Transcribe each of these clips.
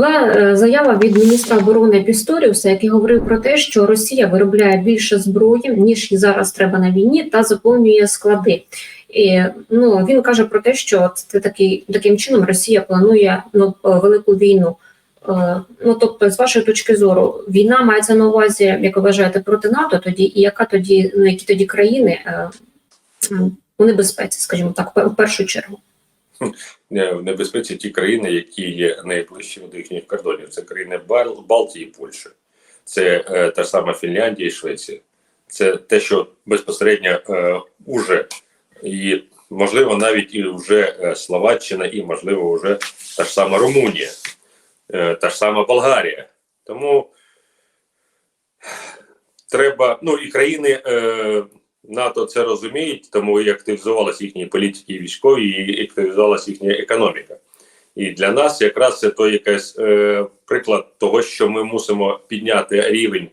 Була е, заява від міністра оборони Пісторіуса, який говорив про те, що Росія виробляє більше зброї ніж зараз треба на війні, та заповнює склади. І, ну він каже про те, що це такий таким чином Росія планує ну е, велику війну. Е, Ну тобто, з вашої точки зору, війна мається на увазі, як ви вважаєте, проти НАТО тоді, і яка тоді ну, які тоді країни у небезпеці, скажімо так, в першу чергу. Е, в небезпеці ті країни, які є найближчими до їхніх кордонів. Це країни Балтії, і Польщі, це е, та сама Фінляндія і Швеція. Це те, що безпосередньо е, уже і можливо навіть і вже е, Словаччина, і можливо вже та ж сама Румунія, е, та ж сама Болгарія. Тому треба, ну і країни е, НАТО це розуміють, тому і активізувалися їхні політики і військові, і активізувалася їхня економіка. І для нас якраз це той якийсь е, приклад того, що ми мусимо підняти рівень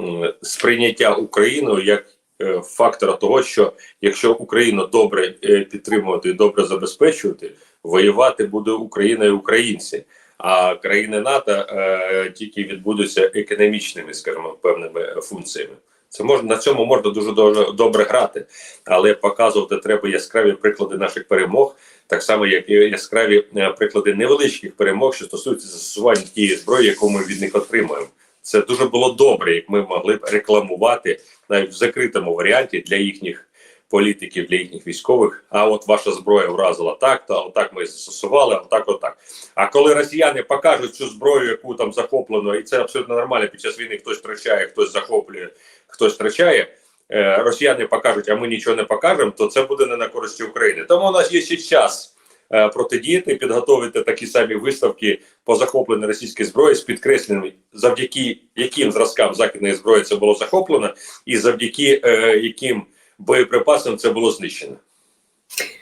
м, сприйняття Україною як е, фактора того, що якщо Україну добре е, підтримувати і добре забезпечувати, воювати буде Україна і українці. А країни НАТО е, тільки відбудуться економічними, скажімо, певними функціями. Це можна на цьому можна дуже добре, добре грати, але показувати треба яскраві приклади наших перемог, так само як і яскраві е, приклади невеличких перемог, що стосуються застосування тієї зброї, яку ми від них отримуємо. Це дуже було добре, як ми могли б рекламувати навіть в закритому варіанті для їхніх політиків, для їхніх військових. А от ваша зброя вразила так, то отак ми застосували, отак, отак. А коли росіяни покажуть цю зброю, яку там захоплено, і це абсолютно нормально. Під час війни хтось втрачає, хтось захоплює, хтось втрачає. е, Росіяни покажуть, а ми нічого не покажемо, то це буде не на користі України. Тому у нас є ще час е, протидіяти, підготовити такі самі виставки по захопленій російській зброї з підкресленням, завдяки яким зразкам західної зброї це було захоплено, і завдяки е, яким боєприпасам це було знищено.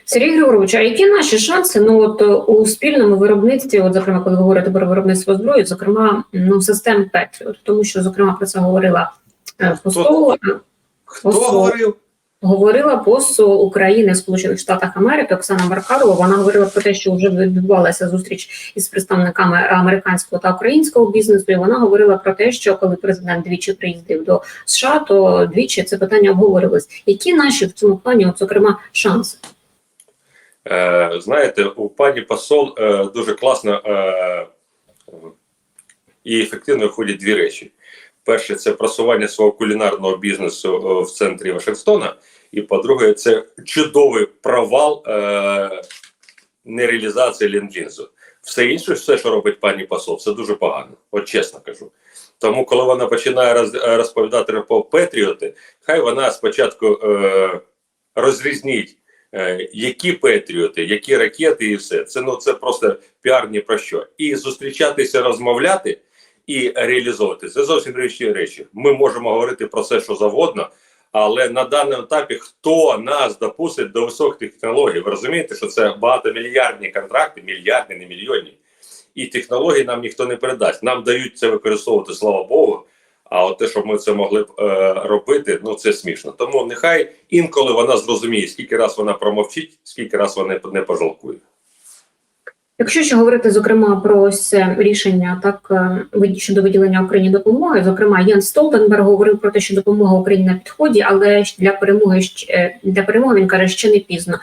Сергій Григорович, а які наші шанси ну от е, у спільному виробництві, от зокрема, коли ви говорите про виробництво зброї, зокрема ну систем Петріот, тому що зокрема про це говорила е, Хто Посол. говорив? Говорила посол України в Сполучених Штатах Америки Оксана Маркарова. Вона говорила про те, що вже відбувалася зустріч із представниками американського та українського бізнесу. І вона говорила про те, що коли президент двічі приїздив до США, то двічі це питання обговорювалось. Які наші в цьому плані, от, зокрема, шанси? Е, знаєте, у пані посол е, дуже класно е, і ефективно виходять дві речі. Перше, це просування свого кулінарного бізнесу е, в центрі Вашингтона. І по-друге, це чудовий провал е, нереалізації ленд-лізу. Все інше, все, що робить пані посол, це дуже погано, от чесно кажу. Тому, коли вона починає роз, е, розповідати про Петріоти, хай вона спочатку е, розрізніть, е, які Петріоти, які ракети, і все. Це ну це просто піар ні про що. І зустрічатися, розмовляти і реалізовувати це зовсім речі речі. Ми можемо говорити про все, що завгодно. Але на даному етапі хто нас допустить до високих технологій? Ви розумієте, що це багатомільярдні контракти, мільярдні, не мільйонні, і технології нам ніхто не передасть. Нам дають це використовувати, слава Богу. А от те, щоб ми це могли б е, робити, ну це смішно. Тому нехай інколи вона зрозуміє, скільки раз вона промовчить, скільки раз вона не, пожалкує. Якщо ще говорити зокрема про ось рішення так е, щодо виділення Україні допомоги, зокрема Єн Столтенберг говорив про те, що допомога Україні на підході, але для перемоги е, для перемоги він каже, ще не пізно.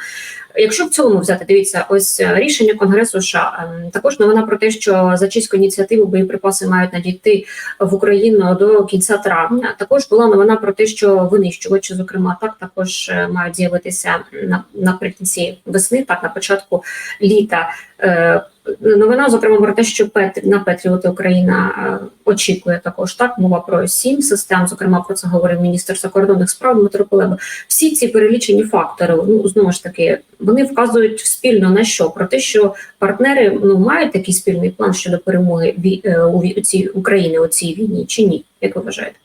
Якщо в цілому взяти, дивіться, ось е, рішення Конгресу США також новина про те, що за чеську ініціативу боєприпаси мають надійти в Україну до кінця травня. Також була новина про те, що винищувачі, зокрема, так також мають з'явитися на наприкінці весни, так на початку літа. Е, Новина, зокрема, про те, що Пет на Петріоти Україна е, очікує також так. Мова про сім систем. Зокрема, про це говорив міністр закордонних справ Дмитро Кулеба. Всі ці перелічені фактори, ну знову ж таки, вони вказують спільно на що? Про те, що партнери ну мають такий спільний план щодо перемоги е, у у цій України у цій війні, чи ні? Як ви вважаєте?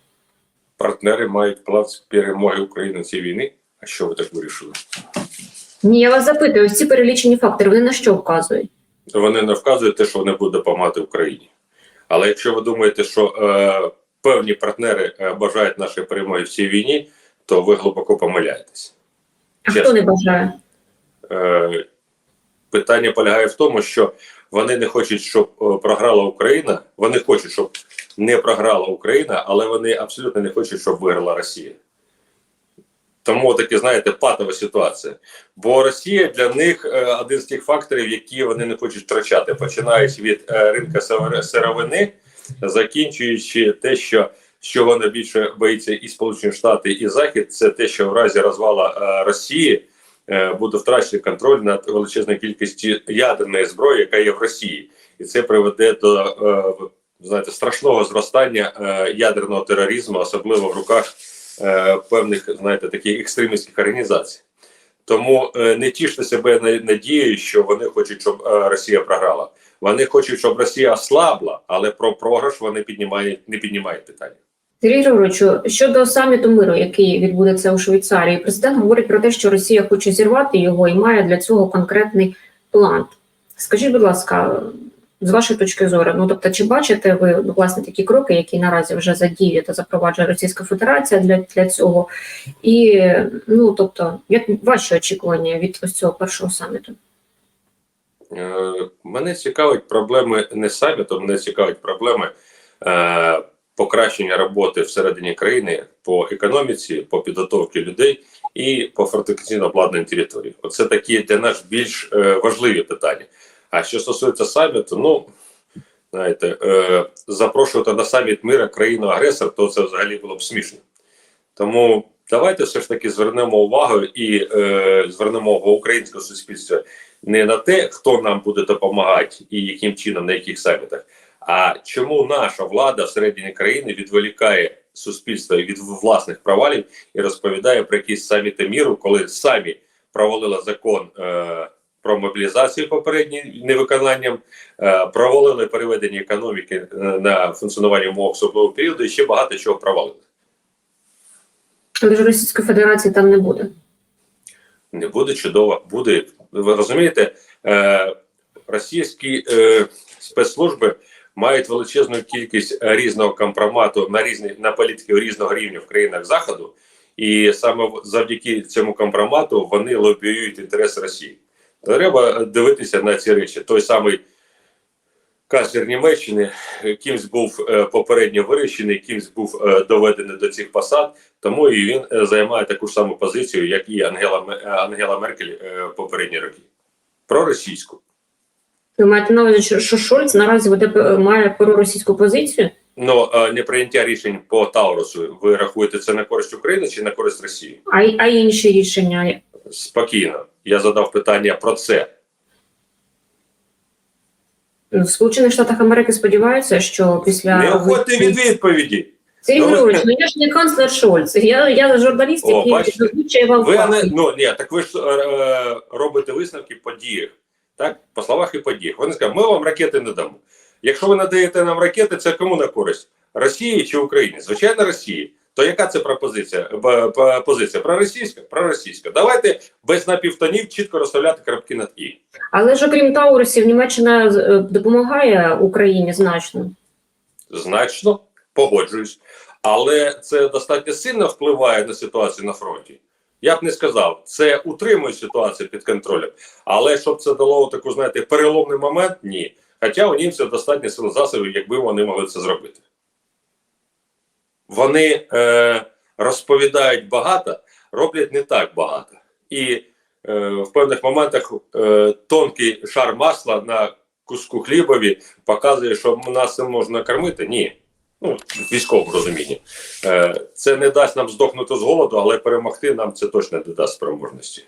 Партнери мають план перемоги України в цій війні. А що ви так вирішили? Ні, я вас запитую, ось ці перелічені фактори, вони на що вказують? Вони не вказують те, що вони будуть допомагати Україні. Але якщо ви думаєте, що е, певні партнери е, бажають нашої перемоги в цій війні, то ви глибоко помиляєтесь. А Чесно. хто не бажає? Е, питання полягає в тому, що Вони не хочуть, щоб е, програла Україна. Вони хочуть, щоб не програла Україна, але вони абсолютно не хочуть, щоб виграла Росія. Тому таке, знаєте, патова ситуація. Бо Росія для них е, один з тих факторів, які вони не хочуть втрачати, починаючи від е, ринка сирови- сировини, закінчуючи те, що з чого найбільше боїться і Сполучені Штати, і Захід, це те, що в разі розвала е, Росії е, буде втрачений контроль над величезною кількістю ядерної зброї, яка є в Росії, і це приведе до е, знаєте страшного зростання ядерного тероризму, особливо в руках е, певних знаєте таких екстремістських організацій. Тому е, не тіште себе на- надією, що вони хочуть, щоб е, Росія програла. Вони хочуть, щоб Росія ослабла, але про програш вони піднімають не піднімають питання. Сергій Григоровичу, щодо саміту миру, який відбудеться у Швейцарії, президент говорить про те, що Росія хоче зірвати його і має для цього конкретний план. Скажіть, будь ласка, з вашої точки зору, ну тобто, чи бачите ви ну, власне такі кроки, які наразі вже задіє та запроваджує Російська Федерація для, для цього? І ну тобто, як ваші очікування від ось цього першого саміту? Е, Мене цікавить проблеми не саміту, мене цікавить проблеми е, покращення роботи всередині країни по економіці, по підготовці людей і по фортифікаційно обладнаній території. Оце такі для нас більш е, важливі питання. А що стосується саміту, ну знаєте, е, запрошувати на саміт мира країну агресор, то це взагалі було б смішно. Тому давайте все ж таки звернемо увагу і е, звернемо увагу українського суспільства не на те, хто нам буде допомагати і яким чином, на яких самітах, а чому наша влада всередині країни відволікає суспільство від власних провалів і розповідає про якісь саміти міру, коли самі провалили закон е, про мобілізацію попередній невиконанням, е, провалили переведення економіки е, на функціонування умов особливого періоду і ще багато чого провалили. Але ж Російської Федерації там не буде. Не буде чудово, буде. Ви розумієте, е, російські спецслужби мають величезну кількість різного компромату на різні на політиків різного рівня в країнах Заходу, і саме завдяки цьому компромату вони лобіюють інтереси Росії. Треба дивитися на ці речі. Той самий канцлер Німеччини кимсь був е, попередньо вирощений, кимсь був е, доведений до цих посад. Тому і він е, займає таку ж саму позицію, як і Ангела Ангела Меркель попередні роки. Проросійську. Ви маєте на увазі, що- Шольц наразі веде, має проросійську позицію? Ну е, неприйняття рішень по Таурусу. Ви рахуєте це на користь України чи на користь Росії? А, а інші рішення Спокійно. Я задав питання про це. в Сполучених Штатах Америки сподіваються, що після Не уходьте від відповіді. Сергій Ну, ви- Григорович, ну я ж не канцлер Шольц. Я, я журналіст, який зазвичай вам Ви не ну ні, так ви ж е, е, робите висновки по діях, так по словах і по діях. Вони скажуть, ми вам ракети не дамо. Якщо ви надаєте нам ракети, це кому на користь? Росії чи Україні? Звичайно, Росії. То яка це пропозиція? Позиція? Проросійська? Проросійська. Давайте без напівтонів чітко розставляти крапки над і. Але ж окрім Таурусів, Німеччина е, допомагає Україні значно. Значно погоджуюсь. Але це достатньо сильно впливає на ситуацію на фронті. Я б не сказав, це утримує ситуацію під контролем. Але щоб це дало таку, знаєте, переломний момент, ні. Хоча у німців достатньо сил засобів, якби вони могли це зробити. Вони е, розповідають багато, роблять не так багато. І е, в певних моментах е, тонкий шар масла на куску хлібові показує, що нас цим можна кормити. Ні. Ну, в військовому розумінні. Е, це не дасть нам здохнути з голоду, але перемогти нам це точно не дасть спроможності.